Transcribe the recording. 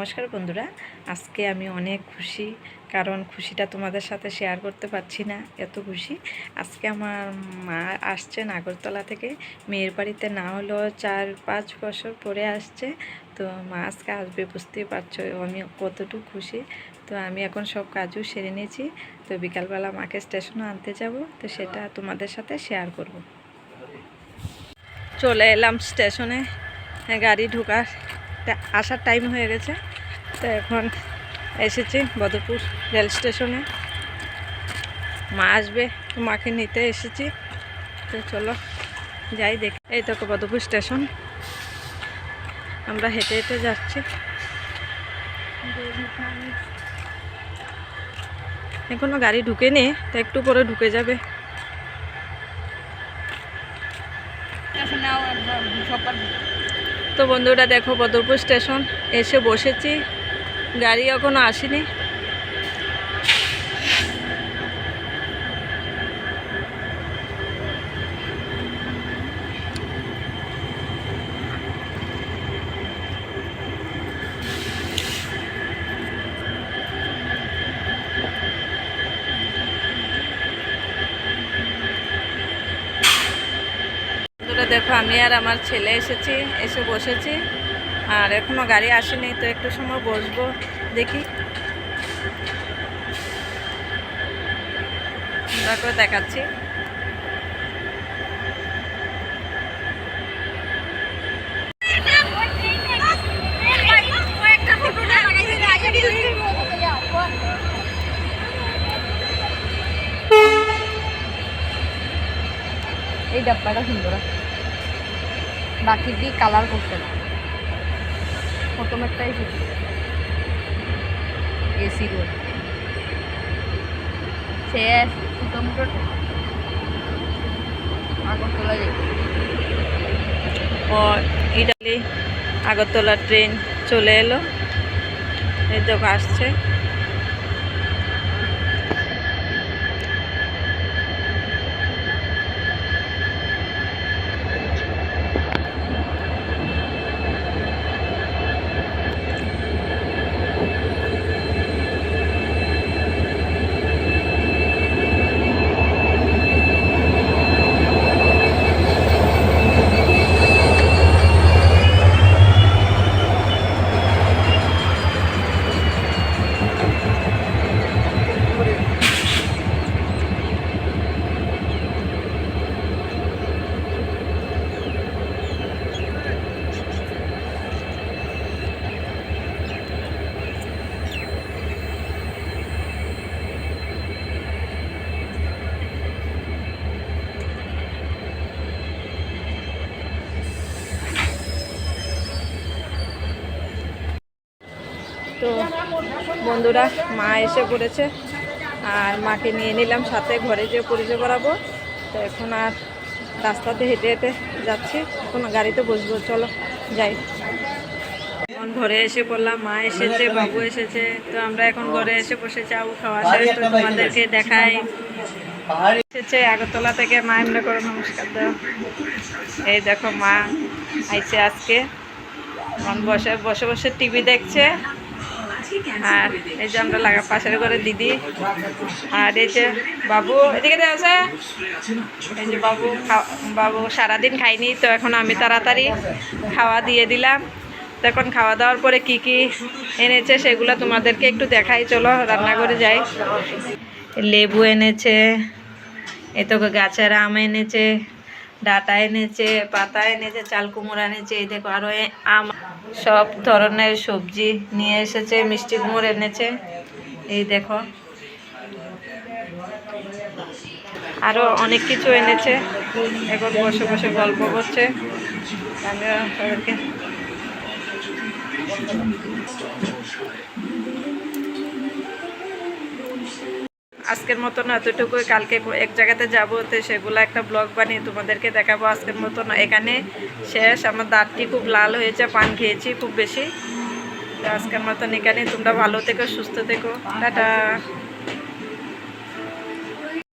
নমস্কার বন্ধুরা। আজকে আমি অনেক খুশি, কারণ খুশিটা তোমাদের সাথে শেয়ার করতে পারছি না, এত খুশি। আজকে আমার মা আসছে নাগরতলা থেকে, মেয়ের বাড়িতে না হলেও চার পাঁচ বছর পরে আসছে। তো মা আজকে আসবে, বুঝতেই পারছ, আমি কতটুকু খুশি। তো আমি এখন সব কাজও সেরে নিয়েছি। তো বিকালবেলা মাকে স্টেশনে আনতে যাব, তো সেটা তোমাদের সাথে শেয়ার করব। চলে এলাম স্টেশনে, গাড়ি ঢোকার। আসার টাইম হয়ে গেছে। তো এখন এসেছি বদরপুর রেল স্টেশনে। মা আসবে, মাকে নিতে এসেছি। তো চলো, যাই দেখি। এই তো বদরপুর স্টেশন। আমরা হেঁটে হেঁটে যাচ্ছি। এখনও গাড়ি ঢুকে নে তো একটু পরে ঢুকে যাবে। তো বন্ধুরা দেখো বদরপুর স্টেশন এসে বসেছি। গাড়ি এখনও আসেনি। দেখো, আমি আর আমার ছেলে এসেছি, এসে বসেছি। আর এখনও গাড়ি আসেনি, তো একটু সময় বসবো, দেখি। করে দেখাচ্ছি। এই ডাব্বাটা সুন্দর বাকি দিয়ে কালার করতে না প্রথম একটা এসেছি এসি রোড শেষ আগরতলা আগরতলা ট্রেন চলে এলো। এই দেখো আসছে। তো বন্ধুরা, মা এসে পড়েছে। আর মাকে নিয়ে নিলাম সাথে, ঘরে যে পরিচয় করাবো। তো এখন আর রাস্তাতে হেঁটে হেঁটে যাচ্ছি। এখন গাড়িতে বসবো, চলো যাই। এখন ঘরে এসে পড়লাম, মা এসেছে, বাবু এসেছে। তো আমরা এখন ঘরে এসে বসেছি আবু খাওয়া শেষ। তো তোমাদেরকে দেখাই। এসেছে আগরতলা থেকে, মা এমনি করে নমস্কার দাও। এই দেখো মা আইছে আজকে। বসে বসে বসে টিভি দেখছে। আর এই যে আমরা লাগা পাশের ঘরে দিদি আর এই যে বাবু, এদিকে আছে। এই যে বাবু বাবু সারাদিন খাইনি তো এখন আমি তাড়াতাড়ি খাওয়া দিয়ে দিলাম। তো এখন খাওয়া দাওয়ার পরে কি কি এনেছে সেগুলো তোমাদেরকে একটু দেখাই, চলো রান্নাঘরে যাই। লেবু এনেছে এই তো গাছের আম এনেছে। ডাটা এনেছে, পাতা এনেছে, চাল কুমড়ো এনেছে, এই দেখো আরও এ- আম, সব ধরনের সবজি নিয়ে এসেছে, মিষ্টি কুমড়ো এনেছে, এই দেখো। আরও অনেক কিছু এনেছে, এখন বসে বসে গল্প করছে। আমিও আজকের মতন এতটুকুই কালকে এক জায়গাতে যাব, তো সেগুলো একটা ব্লগ বানিয়ে তোমাদেরকে দেখাবো আজকের মতন এখানে শেষ। আমার দাঁতটি খুব লাল হয়েছে, পান খেয়েছি খুব বেশি। আজকের মতন এখানে। তোমরা ভালো থেকো, সুস্থ থেকো। টাটা।